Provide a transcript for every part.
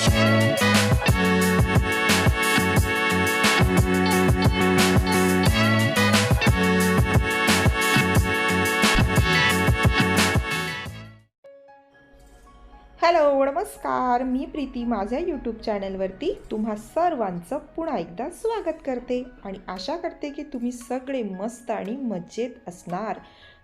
Hello नमस्कार. मी प्रीती माझ्या YouTube चॅनलवरती तुम्हा सर्वांचं पुन्हा एकदा स्वागत करते आणि आशा करते की तुम्ही सगळे मस्त आणि मजेत असणार.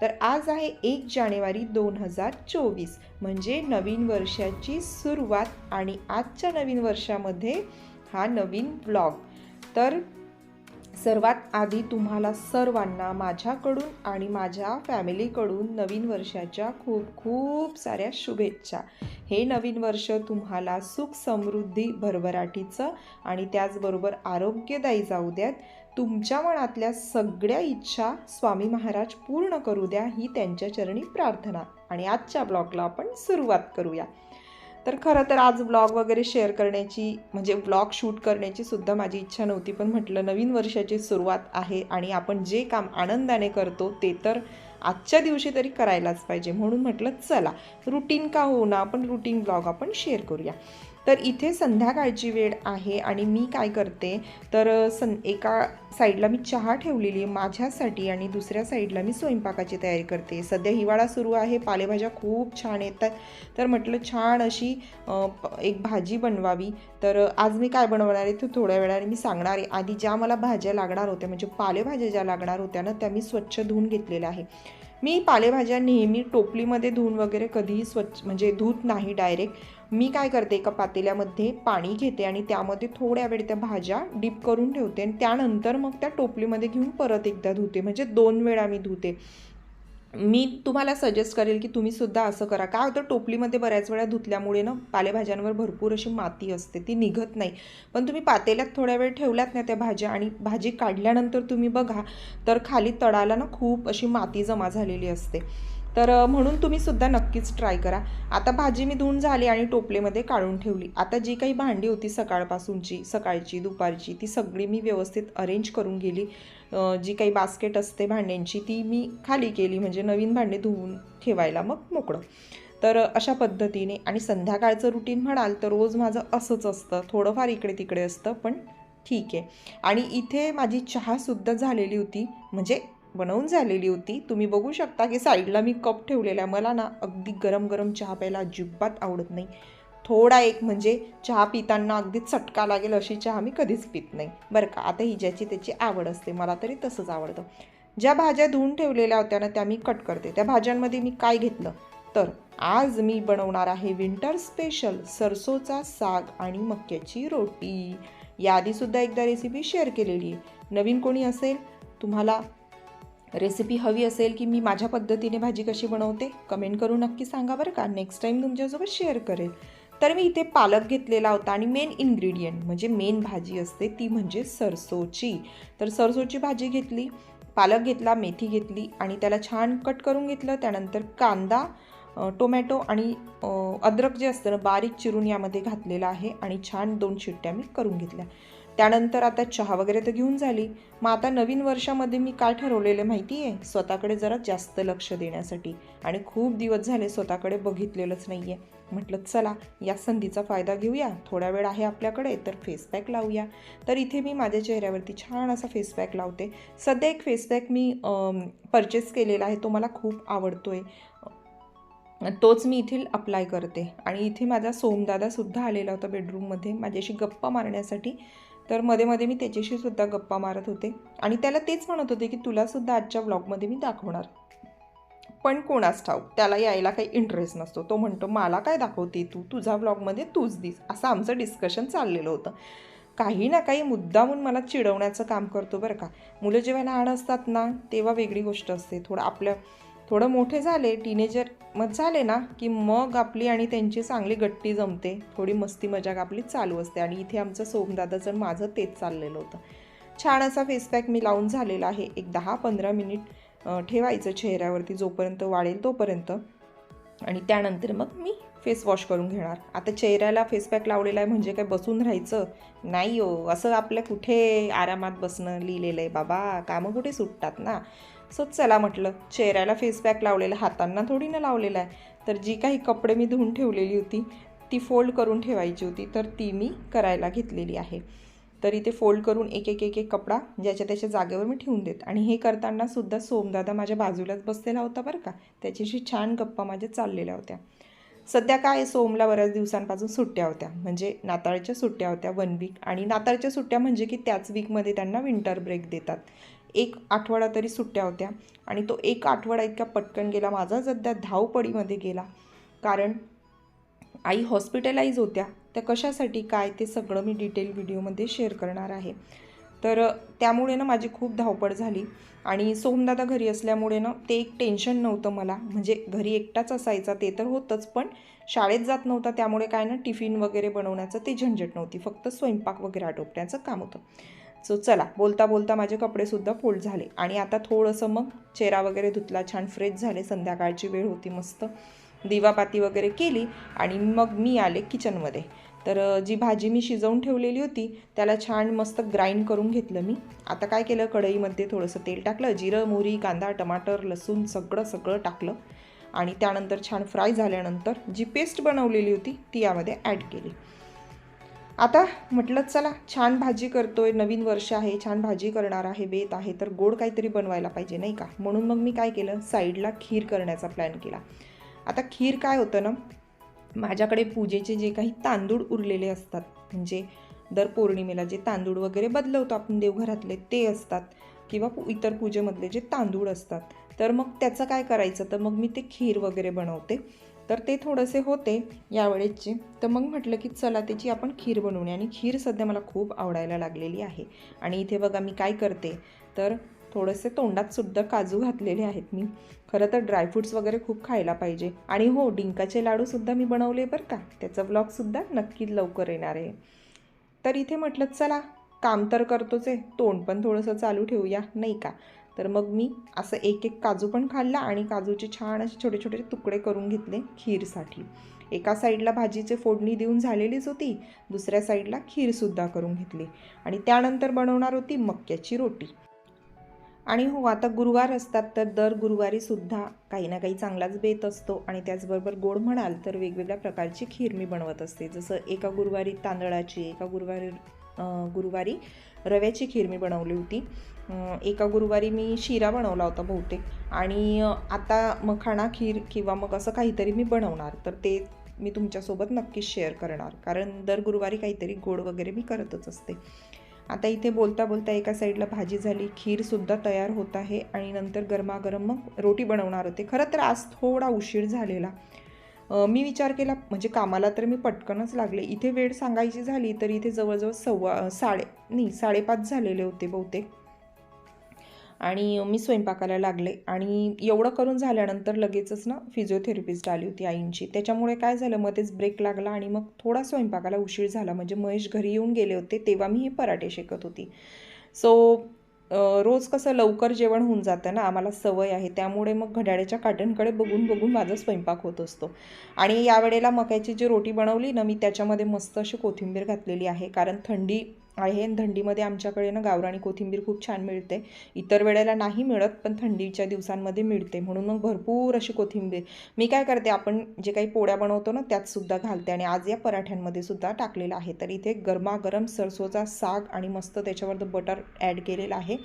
तर आज आहे एक जानेवारी दोन हजार चोवीस म्हणजे नवीन वर्षाची सुरुवात आणि आजच्या नवीन वर्षामध्ये हा नवीन ब्लॉग तर सर्वात आधी तुम्हाला सर्वांना माझ्याकडून आणि माझ्या फॅमिलीकडून नवीन वर्षाच्या खूप खूप साऱ्या शुभेच्छा. हे नवीन वर्ष तुम्हाला सुख समृद्धी भरभराटीचं आणि त्याचबरोबर आरोग्यदायी जाऊ द्यात. तुमच्या मनातल्या सगळ्या इच्छा स्वामी महाराज पूर्ण करू द्या ही त्यांच्या चरणी प्रार्थना. आणि आजच्या ब्लॉगला आपण सुरुवात करूया. तर खरं तर आज ब्लॉग वगैरे शेअर करण्याची म्हणजे ब्लॉग शूट करण्याची सुद्धा माझी इच्छा नव्हती पण म्हटलं नवीन वर्षाची सुरुवात आहे आणि आपण जे काम आनंदाने करतो ते तर आजच्या दिवशी तरी करायलाच पाहिजे. म्हणून म्हटलं चला रुटीन का होईना आपण रुटीन ब्लॉग आपण शेअर करूया. तर इथे संध्याकाळची वेळ आहे आणि मी काय करते तर सं एका साईडला मी चहा ठेवलेली माझ्यासाठी आणि दुसऱ्या साईडला मी स्वयंपाकाची तयारी करते. सध्या हिवाळा सुरू आहे पालेभाज्या खूप छान येतात. तर म्हटलं छान अशी एक भाजी बनवावी. तर आज मी काय बनवणार आहे ते थोड्या वेळाने मी सांगणार आहे. आधी ज्या मला भाज्या लागणार होत्या म्हणजे पालेभाज्या ज्या लागणार होत्या ना त्या मी स्वच्छ धुवून घेतलेल्या आहे. मी पालेभाज्या नेहमी टोपलीमध्ये धुवून वगैरे कधीही स्वच्छ म्हणजे धूत नाही डायरेक्ट मी काय करते एका पातेल्यामध्ये पाणी घेते आणि त्यामध्ये थोड्या वेळ त्या भाज्या डीप करून ठेवते आणि त्यानंतर मग त्या टोपलीमध्ये घेऊन परत एकदा धुते. म्हणजे दोन वेळा मी धुते. मी तुम्हाला सजेस्ट करेल की तुम्हीसुद्धा असं करा. काय होतं टोपलीमध्ये बऱ्याच वेळा धुतल्यामुळे ना पालेभाज्यांवर भरपूर अशी माती असते ती निघत नाही. पण तुम्ही पातेल्यात थोड्या वेळ ठेवल्यात ना त्या भाज्या आणि भाजी काढल्यानंतर तुम्ही बघा तर खाली तळाला ना खूप अशी माती जमा झालेली असते. तर म्हणून तुम्ही सुद्धा नक्कीच ट्राय करा. आता भाजी मी धुवून झाली आणि टोपलेमध्ये काढून ठेवली. आता जी काही भांडी होती सकाळपासूनची सकाळची दुपारची ती सगळी मी व्यवस्थित अरेंज करून गेली. जी काही बास्केट असते भांड्यांची ती मी खाली केली म्हणजे नवीन भांडे धुवून ठेवायला मग मोकळं. तर अशा पद्धतीने आणि संध्याकाळचं रुटीन म्हणाल तर रोज माझं असंच असतं. थोडंफार इकडे तिकडे असतं पण ठीक आहे. आणि इथे माझी चहासुद्धा झालेली होती म्हणजे बनवून झालेली होती. तुम्ही बघू शकता की साईडला मी कप ठेवलेला आहे. मला ना अगदी गरम गरम चहा प्यायला अजिबात आवडत नाही. थोडा एक म्हणजे चहा पिताना अगदी चटका लागेल अशी चहा मी कधीच पित नाही. बरं का? आता ही ज्याची त्याची आवड असते मला तरी तसंच आवडतं. ज्या भाज्या धुवून ठेवलेल्या होत्या ना त्या मी कट करते. त्या भाज्यांमध्ये मी काय घेतलं? तर आज मी बनवणार आहे विंटर स्पेशल सरसोचा साग आणि मक्याची रोटी. याआधीसुद्धा एकदा रेसिपी शेअर केलेली आहे. नवीन कोणी असेल तुम्हाला रेसिपी हवी असेल की मी माझ्या पद्धतीने भाजी कशी बनवते कमेंट करून नक्की सांगा बरं का. नेक्स्ट टाईम तुमच्यासोबत शेअर करेल. तर मी इथे पालक घेतलेला होता आणि मेन इन्ग्रेडियंट म्हणजे मेन भाजी असते ती म्हणजे सरसोची. तर सरसोची भाजी घेतली पालक घेतला मेथी घेतली आणि त्याला छान कट करून घेतलं. त्यानंतर कांदा टोमॅटो आणि अद्रक जे असतं ना बारीक चिरून यामध्ये घातलेलं आहे आणि छान दोन शिट्ट्या मी करून घेतल्या. त्यानंतर आता चहा वगैरे तर घेऊन झाली. मग आता नवीन वर्षामध्ये मी काय ठरवलेलं माहिती आहे? स्वतःकडे जरा जास्त लक्ष देण्यासाठी. आणि खूप दिवस झाले स्वतःकडे बघितलेलंच नाही आहे म्हटलं चला या संधीचा फायदा घेऊया. थोडा वेळ आहे आपल्याकडे तर फेस पॅक लावूया. तर इथे मी माझ्या चेहऱ्यावरती छान असा फेस पॅक लावते. सध्या एक फेस पॅक मी परचेस केलेला आहे तो मला खूप आवडतो आहे तोच मी इथे अप्लाय करते. आणि इथे माझा सोमदादासुद्धा आलेला होता बेडरूममध्ये माझ्याशी गप्पा मारण्यासाठी तर मध्ये मध्ये मी त्याच्याशी सुद्धा गप्पा मारत होते. आणि त्याला तेच म्हणत होते की तुलासुद्धा आजच्या व्लॉगमध्ये मी दाखवणार. पण कोणास ठाऊक त्याला यायला काही इंटरेस्ट नसतो. तो म्हणतो मला काय दाखवते तू? तुझा व्लॉगमध्ये तूच दिस. असं आमचं डिस्कशन चाललेलं होतं. काही ना काही मुद्दामून मला चिडवण्याचं काम करतो बरं का. मुलं जेव्हा लहान असतात ना तेव्हा वेगळी गोष्ट असते. थोडं आपल्या थोडं मोठे झाले टीनेजर मग झाले ना की मग आपली आणि त्यांची चांगली गट्टी जमते थोडी मस्ती मजाक आपली चालू असते आणि इथे आमचं सोमदादाचं आणि माझं तेच चाललेलं होतं. छान असा फेस पॅक मी लावून झालेला आहे. एक दहा पंधरा मिनिट ठेवायचं चेहऱ्यावरती जोपर्यंत वाढेल तोपर्यंत. आणि त्यानंतर मग मी फेस वॉश करून घेणार. आता चेहऱ्याला फेस पॅक लावलेला आहे म्हणजे काय बसून राहायचं? नाही हो असं आपल्या कुठे आरामात बसणं लिहिलेलं आहे बाबा. कामं कुठे सुटतात ना? सो चला म्हटलं चेहऱ्याला फेस पॅक लावलेला हातांना थोडी ना लावलेला आहे. तर जी काही कपडे मी धुवून ठेवलेली होती ती फोल्ड करून ठेवायची होती तर ती मी करायला घेतलेली आहे. तर इथे फोल्ड करून एक एक एक एक कपडा ज्याच्या त्याच्या जागेवर मी ठेवून देत. आणि हे करताना सुद्धा सोमदादा माझ्या बाजूलाच बसलेला होता बरं का. त्याच्याशी छान गप्पा माझ्या चाललेल्या होत्या. सध्या काय सोमला बऱ्याच दिवसांपासून सुट्ट्या होत्या. म्हणजे नाताळच्या सुट्ट्या होत्या वन वीक आणि नाताळच्या सुट्ट्या म्हणजे की त्याच वीकमध्ये त्यांना विंटर ब्रेक देतात. एक आठवडा तरी सुट्ट्या होत्या. आणि तो एक आठवडा इतका पटकन गेला. माझा सध्या धावपडीमध्ये गेला. कारण आई हॉस्पिटलाइज होत्या. त्या कशासाठी काय ते सगळं मी डिटेल व्हिडिओमध्ये शेअर करणार आहे. तर त्यामुळे ना माझी खूप धावपळ झाली. आणि सोमदादा घरी असल्यामुळे ना ते एक टेन्शन नव्हतं मला. म्हणजे घरी एकटाच असायचा ते तर होतंच. पण शाळेत जात नव्हता. त्यामुळे काय ना टिफिन वगैरे बनवण्याचं ते झंझट नव्हती. फक्त स्वयंपाक वगैरे आटोपण्याचं काम होतं. सो चला बोलता बोलता माझे कपडेसुद्धा फोल्ड झाले. आणि आता थोडंसं मग चेहरा वगैरे धुतला छान फ्रेश झाले. संध्याकाळची वेळ होती मस्त. दिवापाती वगैरे केली आणि मग मी आले किचनमध्ये तर जी भाजी मी शिजवून ठेवलेली होती त्याला छान मस्त ग्राइंड करून घेतलं मी. आता काय केलं कढईमध्ये थोडंसं तेल टाकलं जिरं मोहरी कांदा टमाटर लसूण सगळं सगळं टाकलं. आणि त्यानंतर छान फ्राय झाल्यानंतर जी पेस्ट बनवलेली होती ती यामध्ये ॲड केली. आता म्हटलं चला छान भाजी करतो आहे नवीन वर्ष आहे छान भाजी करणार आहे बेत आहे तर गोड काहीतरी बनवायला पाहिजे नाही का? म्हणून मग मी काय केलं? साईडला खीर करण्याचा प्लॅन केला. आता खीर काय होतं ना माझ्याकडे पूजेचे जे काही तांदूळ उरलेले असतात म्हणजे दर पौर्णिमेला जे तांदूळ वगैरे बदलवतो आपण देवघरातले ते असतात किंवा इतर पूजेमधले जे तांदूळ असतात तर मग त्याचं काय करायचं? तर मग मी ते खीर वगैरे बनवते. तर ते थोडेसे होते यावेळेसचे. तर मग म्हटलं की चला त्याची आपण खीर बनवणे आणि खीर सध्या मला खूप आवडायला लागलेली आहे. आणि इथे बघा मी काय करते? तर थोडेसे तोंडातसुद्धा काजू घातलेले आहेत मी. खरं तर ड्रायफ्रूट्स वगैरे खूप खायला पाहिजे. आणि हो डिंकाचे लाडूसुद्धा मी बनवले बरं का. त्याचा ब्लॉगसुद्धा नक्की लवकर येणार आहे. तर इथे म्हटलं चला काम तर करतोच आहे. तोंड पण थोडंसं चालू ठेवूया नाही का? तर मग मी असं एक एक काजू पण खाल्ला आणि काजूचे छान असे छोटे छोटे तुकडे करून घेतले खीरसाठी. एका साईडला भाजीचे फोडणी देऊन झालेलीच होती दुसऱ्या साईडला खीरसुद्धा करून घेतली आणि त्यानंतर बनवणार होती मक्याची रोटी. आणि हो आता गुरुवार असतात तर दर गुरुवारीसुद्धा काही ना काही चांगलाच बेत असतो आणि त्याचबरोबर गोड म्हणाल तर वेगवेगळ्या प्रकारची खीर मी बनवत असते. जसं एका गुरुवारी तांदळाची एका गुरुवारी गुरुवारी रव्याची खीर मी बनवली होती. एका गुरुवारी मी शिरा बनवला होता बहुतेक. आणि आता मखाणा खीर किंवा मग असं काहीतरी मी बनवणार. तर ते मी तुमच्यासोबत नक्कीच शेअर करणार. कारण दर गुरुवारी काहीतरी गोड वगैरे मी करतच असते. आता इथे बोलता बोलता एका साईडला भाजी झाली खीरसुद्धा तयार होत आहे. आणि नंतर गरमागरम मग रोटी बनवणार होते. खरं तर आज थोडा उशीर झालेला. मी विचार केला म्हणजे कामाला तर मी पटकनच लागले. इथे वेळ सांगायची झाली तर इथे जवळजवळ सव्वा साडे नाही साडेपाच झालेले होते बहुतेक. आणि मी स्वयंपाकाला लागले. आणि एवढं करून झाल्यानंतर लगेचच ना फिजिओथेरपिस्ट आली होती आईंची. त्याच्यामुळे काय झालं मध्येच ब्रेक लागला आणि मग थोडा स्वयंपाकाला उशीर झाला. म्हणजे महेश घरी येऊन गेले होते तेव्हा मी हे पराठे शेकत होती. सो रोज कसं लवकर जेवण होऊन जातं ना आम्हाला सवय आहे. त्यामुळे मग घड्याळ्याच्या काट्यांकडे बघून बघून माझा स्वयंपाक होत असतो. आणि यावेळेला मक्याची जी रोटी बनवली ना मी त्याच्यामध्ये मस्त अशी कोथिंबीर घातलेली आहे. कारण थंडी आहे. थंडीमध्ये आमच्याकडे ना गावराणी कोथिंबीर खूप छान मिळते. इतर वेळेला नाही मिळत पण थंडीच्या दिवसांमध्ये मिळते. म्हणून मग भरपूर अशी कोथिंबीर. मी काय करते आपण जे काही पोळ्या बनवतो ना त्यातसुद्धा घालते. आणि आज या पराठ्यांमध्ये सुद्धा टाकलेलं आहे. तर इथे गरमागरम सरसोचा साग आणि मस्त त्याच्यावर बटर ॲड केलेलं आहे.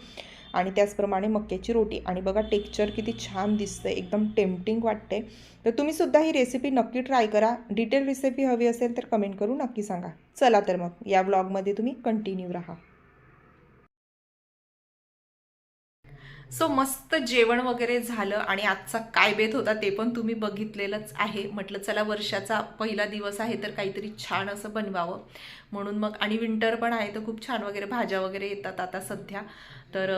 आणि त्याचप्रमाणे मक्याची रोटी. आणि बघा टेक्चर किती छान दिसतं एकदम टेम्पटिंग वाटते तर तुम्हीसुद्धा ही रेसिपी नक्की ट्राय करा. डिटेल रेसिपी हवी असेल तर कमेंट करून नक्की सांगा. चला तर मग या ब्लॉगमध्ये तुम्ही कंटिन्यू राहा. सो मस्त जेवण वगैरे झालं आणि आजचा काय बेत होता ते पण तुम्ही बघितलेलंच आहे. म्हटलं चला वर्षाचा पहिला दिवस आहे तर काहीतरी छान असं बनवावं. म्हणून मग आणि विंटर पण आहे तर खूप छान वगैरे भाज्या वगैरे येतात आता सध्या. तर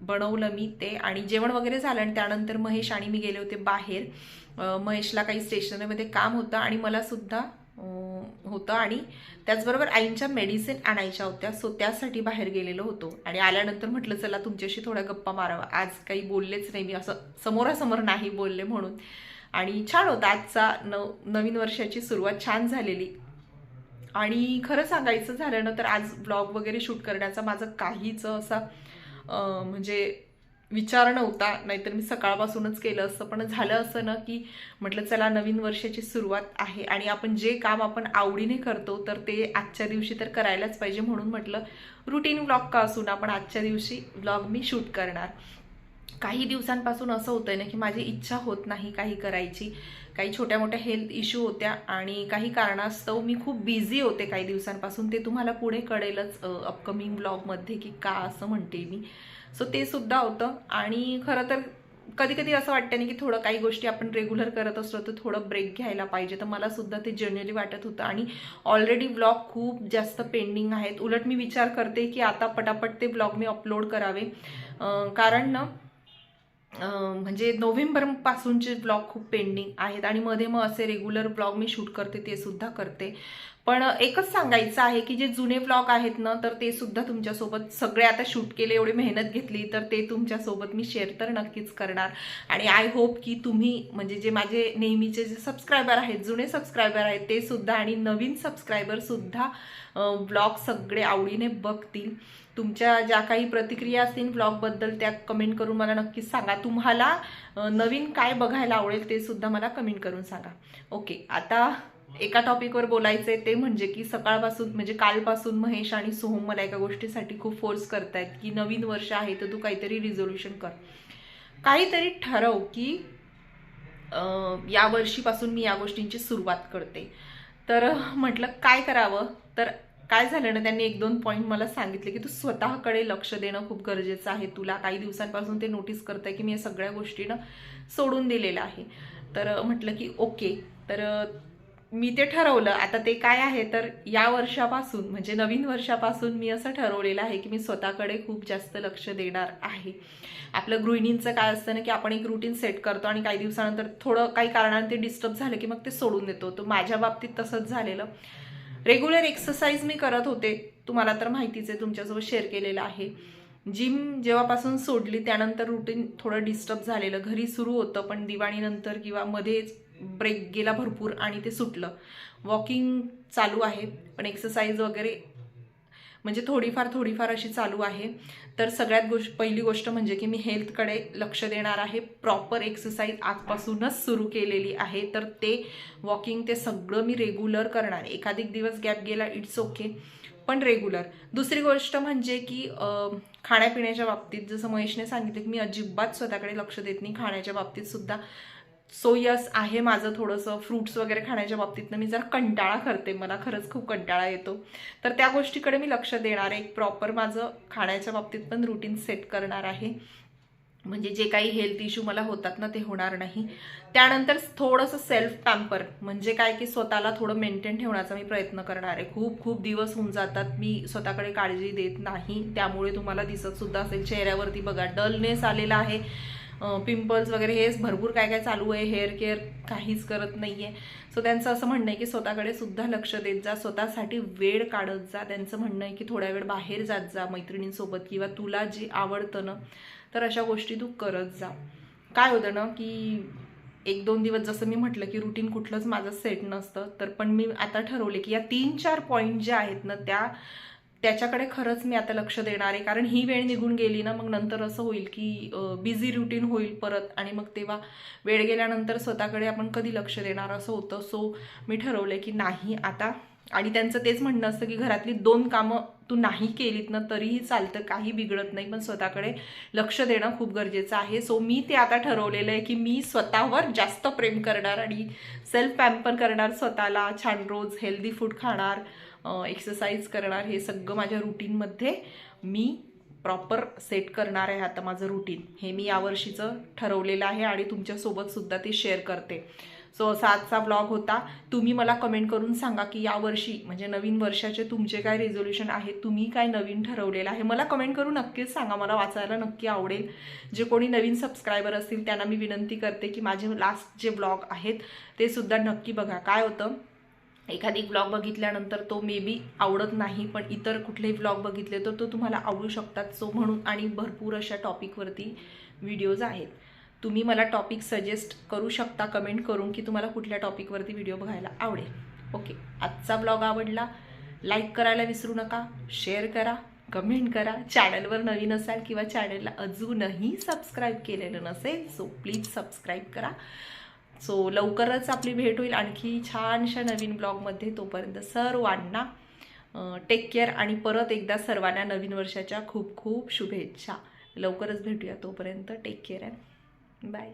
बनवलं मी ते आणि जेवण वगैरे झालं आणि त्यानंतर महेश आणि मी गेले होते बाहेर. महेशला काही स्टेशनरीमध्ये काम होतं आणि मला सुद्धा होतं आणि त्याचबरोबर आईंच्या मेडिसिन आणायच्या होत्या. सो त्यासाठी बाहेर गेलेलो होतो. आणि आल्यानंतर म्हटलं चला तुमच्याशी थोड्या गप्पा मारावा. आज काही बोललेच नाही मी असं समोरासमोर नाही बोलले म्हणून. आणि छान होता. आजचा न नवीन वर्षाची सुरुवात छान झालेली. आणि खरं सांगायचं झालं ना तर आज ब्लॉग वगैरे शूट करण्याचा माझं काहीच असा म्हणजे विचार नव्हता नाहीतर मी सकाळपासूनच केलं असतं पण झालं असं ना की म्हटलं चला नवीन वर्षाची सुरुवात आहे आणि आपण जे काम आपण आवडीने करतो तर ते आजच्या दिवशी तर करायलाच पाहिजे म्हणून म्हटलं रुटीन व्लॉग का असून आपण आजच्या दिवशी व्लॉग मी शूट करणार. काही दिवसांपासून असं होतंय ना की माझी इच्छा होत नाही काही करायची. काही छोट्या मोठ्या हेल्थ इश्यू होत्या आणि काही कारणास्तव मी खूप बिझी होते काही दिवसांपासून. ते तुम्हाला पुढे कळेलच अपकमिंग ब्लॉगमध्ये की का असं म्हणते मी. सो ते सुद्धा होतं. आणि खरं तर कधी कधी असं वाटतं ना की थोडं काही गोष्टी आपण रेग्युलर करत असलो तर थोडं ब्रेक घ्यायला पाहिजे. तर मला सुद्धा ते जनरली वाटत होतं. आणि ऑलरेडी ब्लॉग खूप जास्त पेंडिंग आहेत. उलट मी विचार करते की आता पटापट ते ब्लॉग मी अपलोड करावे. कारण ना म्हणजे नोव्हेंबरपासूनचे ब्लॉग खूप पेंडिंग आहेत. आणि मध्ये मग असे रेग्युलर ब्लॉग मी शूट करते ते सुद्धा करते. पण एकच सांगायचं आहे की जे जुने ब्लॉग आहेत ना तर ते सुद्धा तुमच्यासोबत सगळे आता शूट केले एवढी मेहनत घेतली तर ते तुमच्यासोबत मी शेअर तर नक्कीच करणार. आणि आय होप की तुम्ही म्हणजे जे माझे नेहमीचे जे सबस्क्रायबर आहेत जुने सबस्क्रायबर आहेत ते सुद्धा आणि नवीन सबस्क्रायबरसुद्धा ब्लॉग सगळे आवडीने बघतील. तुमच्या ज्या काही प्रतिक्रिया असतील ब्लॉगबद्दल त्या कमेंट करून मला नक्कीच सांगा. तुम्हाला नवीन काय बघायला आवडेल ते सुद्धा मला कमेंट करून सांगा. ओके आता एका टॉपिकवर बोलायचं आहे ते म्हणजे की सकाळपासून म्हणजे कालपासून महेश आणि सोहम मला एका गोष्टीसाठी खूप फोर्स करतायत की नवीन वर्ष आहे तर तू काहीतरी रिझोल्युशन कर. काहीतरी ठरव की या वर्षीपासून मी या गोष्टींची सुरुवात करते. तर म्हटलं काय करावं? तर काय झालं ना त्यांनी एक दोन पॉईंट मला सांगितले की तू स्वतःकडे लक्ष देणं खूप गरजेचं आहे. तुला काही दिवसांपासून ते नोटीस करताय की मी या सगळ्या गोष्टीनं सोडून दिलेलं आहे. तर म्हटलं की ओके तर मी ते ठरवलं. आता ते काय आहे तर या वर्षापासून म्हणजे नवीन वर्षापासून मी असं ठरवलेलं आहे की मी स्वतःकडे खूप जास्त लक्ष देणार आहे. आपलं गृहिणींचं काय असतं ना की आपण एक रुटीन सेट करतो आणि काही दिवसानंतर थोडं काही कारणाने ते डिस्टर्ब झालं की मग ते सोडून देतो. तर माझ्या बाबतीत तसंच झालेलं. रेग्युलर एक्सरसाइज मी करत होते. तुम्हाला तर माहितीच आहे तुमच्यासोबत शेअर केलेलं आहे. जिम जेव्हापासून सोडली त्यानंतर रुटीन थोडं डिस्टर्ब झालेलं. घरी सुरू होतं पण दिवाळीनंतर किंवा मध्येच ब्रेक गेला भरपूर आणि ते सुटलं. वॉकिंग चालू आहे पण एक्सरसाइज वगैरे म्हणजे थोडीफार थोडीफार अशी चालू आहे. तर सगळ्यात गोष्ट पहिली गोष्ट म्हणजे की मी हेल्थकडे लक्ष देणार आहे. प्रॉपर एक्सरसाइज आजपासूनच सुरू केलेली आहे. तर ते वॉकिंग ते सगळं मी रेग्युलर करणार एखादिक दिवस गॅप गेला इट्स ओके पण रेग्युलर. दुसरी गोष्ट म्हणजे की खाण्यापिण्याच्या बाबतीत जसं महेशने सांगितलं की मी अजिबात स्वतःकडे लक्ष देत नाही. खाण्याच्या बाबतीत सुद्धा सो यस आहे माझं थोडंसं फ्रूट्स वगैरे खाण्याच्या बाबतीतनं मी जरा कंटाळा करते. मला खरंच खूप कंटाळा येतो. तर त्या गोष्टीकडे मी लक्ष देणार आहे. एक प्रॉपर माझं खाण्याच्या बाबतीत पण रुटीन सेट करणार आहे. म्हणजे जे काही हेल्थ इश्यू मला होतात ना ते होणार नाही. त्यानंतर थोडंसं सेल्फ पॅम्पर म्हणजे काय की स्वतःला थोडं मेंटेन ठेवण्याचा मी प्रयत्न करणार आहे. खूप खूप दिवस होऊन जातात. मी स्वतःकडे काळजी देत नाही. त्यामुळे तुम्हाला दिसत सुद्धा असेल चेहऱ्यावरती बघा डलनेस आलेला आहे. पिंपल्स वगैरे हे भरपूर काय काय चालू आहे हेअर केअर काहीच करत नाही आहे सो त्यांचं असं म्हणणं आहे की स्वतःकडे सुद्धा लक्ष देत जा स्वतःसाठी वेळ काढत जा. त्यांचं म्हणणं आहे की थोड्या वेळ बाहेर जात जा मैत्रिणींसोबत किंवा तुला जे आवडतं ना तर अशा गोष्टी तू करत जा. काय होतं ना की एक दोन दिवस जसं मी म्हटलं की रुटीन कुठलंच माझं सेट नसतं तर पण मी आता ठरवले की या तीन चार पॉईंट जे आहेत ना त्या त्याच्याकडे खरंच मी आता लक्ष देणार आहे. कारण ही वेळ निघून गेली ना मग नंतर असं होईल की बिझी रुटीन होईल परत आणि मग तेव्हा वेळ गेल्यानंतर स्वतःकडे आपण कधी लक्ष देणार असं होतं. सो मी ठरवलं की नाही आता. आणि त्यांचं तेच म्हणणं असतं की घरातली दोन कामं तू नाही केलीत ना तरीही चालतं काही बिघडत नाही. पण स्वतःकडे लक्ष देणं खूप गरजेचं आहे. सो मी ते आता ठरवलेलं आहे की मी स्वतःवर जास्त प्रेम करणार आणि सेल्फ पॅम्पर करणार स्वतःला. छान रोज हेल्दी फूड खाणार. एक्सरसाइज करणार हे सगळं माझ्या रुटीनमध्ये मी प्रॉपर सेट करणार आहे आता माझं रुटीन हे मी यावर्षीचं ठरवलेलं आहे आणि तुमच्यासोबतसुद्धा ते शेअर करते. सो असा आजचा ब्लॉग होता. तुम्ही मला कमेंट करून सांगा की यावर्षी म्हणजे नवीन वर्षाचे तुमचे काय रेझोल्युशन आहे तुम्ही काय नवीन ठरवलेलं आहे? मला कमेंट करून नक्कीच सांगा. मला वाचायला नक्की आवडेल. जे कोणी नवीन सबस्क्रायबर असतील त्यांना मी विनंती करते की माझे लास्ट जे ब्लॉग आहेत ते सुद्धा नक्की बघा. काय होतं? एखादी ब्लॉग बघितल्यानंतर तो मे बी आवडत नाही पण इतर कुठलेही ब्लॉग बघितले तर तो तुम्हाला आवडू शकतात. सो म्हणून आणि भरपूर अशा टॉपिकवरती व्हिडिओज आहेत. तुम्ही मला टॉपिक सजेस्ट करू शकता कमेंट करून की तुम्हाला कुठल्या टॉपिकवरती व्हिडिओ बघायला आवडेल. ओके आजचा ब्लॉग आवडला लाईक करायला विसरू नका शेअर करा कमेंट करा. चॅनलवर नवीन असाल किंवा चॅनलला अजूनही सबस्क्राईब केलेलं नसेल सो प्लीज सबस्क्राईब करा. सो लवकरच आपली भेट होईल. आणखी छानशा नवीन ब्लॉगमध्ये तोपर्यंत सर्वांना टेक केअर आणि परत एकदा सर्वांना नवीन वर्षाच्या खूप खूप शुभेच्छा. लवकरच भेटूया तोपर्यंत. Take care and bye